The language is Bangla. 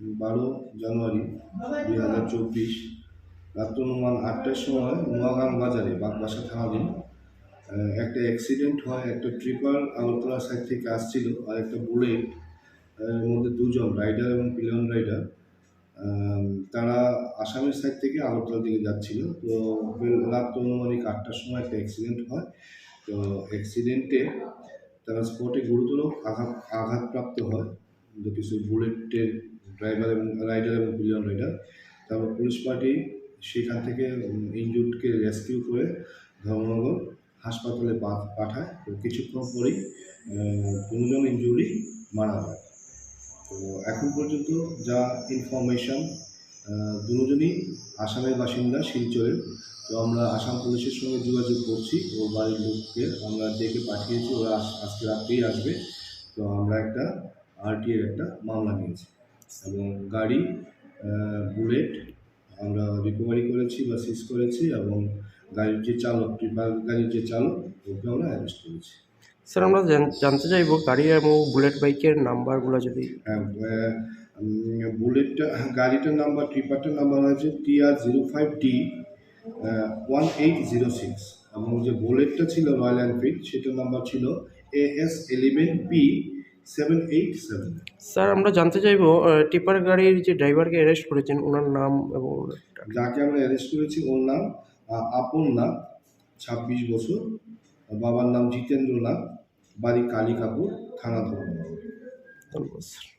বারো জানুয়ারি দুই হাজার চব্বিশ। রাত্র অনুমান আটটার সময় নোয়াগাং বাজারে, বাগবাসা থানাধীন একটা অ্যাক্সিডেন্ট হয়, একটা ট্রিপার আগরতলা সাইড থেকে আসছিল আর একটা বুলেট মধ্যে দুজন রাইডার এবং পিলিয়ন রাইডার তারা আসামের সাইড থেকে আগরতলা দিকে যাচ্ছিল। তো বেল- রাত অনুমানিক আটটার সময় একটা অ্যাক্সিডেন্ট হয়। তো অ্যাক্সিডেন্টে তারা স্পটে গুরুতর আঘাত, আঘাতপ্রাপ্ত হয়। কিছু বুলেটের ড্রাইভার এবং রাইডার এবং পিলিয়ন রাইডার তারপর পুলিশ পার্টি সেখান থেকে ইনজুর্ডকে রেস্কিউ করে ধর্মনগর হাসপাতালে পাঠায় তো কিছুক্ষণ পরেই দুজন ইনজুরি মারা যায়। তো এখন পর্যন্ত যা ইনফরমেশন দুজনই আসামের বাসিন্দা শিলচরের। তো আমরা আসাম পুলিশের সঙ্গে যোগাযোগ করছি ওর বাড়ির লোককে আমরা ডেকে পাঠিয়েছি ওরা আজকে রাত্রেই আসবে। তো আমরা একটা আরটিএর একটা মামলা নিয়েছি এবং গাড়ি বুলেট আমরা রিকভারি করেছি বা সিজ করেছি এবং গাড়ির যে চালক গাড়ির যে চালক ওকে আমরা অ্যারেস্ট করেছি। স্যার আমরা জান- জানতে চাইব গাড়ি এবং বুলেট বাইকের নাম্বারগুলো যদি হ্যাঁ, বুলেটটা গাড়িটার নাম্বার ট্রিপারটার নাম্বার হয়েছে TR zero five D one eight zero six এবং যে বুলেটটা ছিল রয়্যাল এনফিল্ড সেটার নাম্বার ছিল A S eleven P seven eight seven sir আমরা জানতে চাইব টিপার গাড়ির যে ড্রাইভারকে অ্যারেস্ট করেছেন ওনার নাম এবং যাকে আমরা অ্যারেস্ট করেছি ওর নাম আপন নাথ ছাব্বিশ বছর। বাবার নাম জিতেন্দ্র নাথ বাড়ি কালী কাপুর থানা ধর্ম ধন্যবাদ স্যার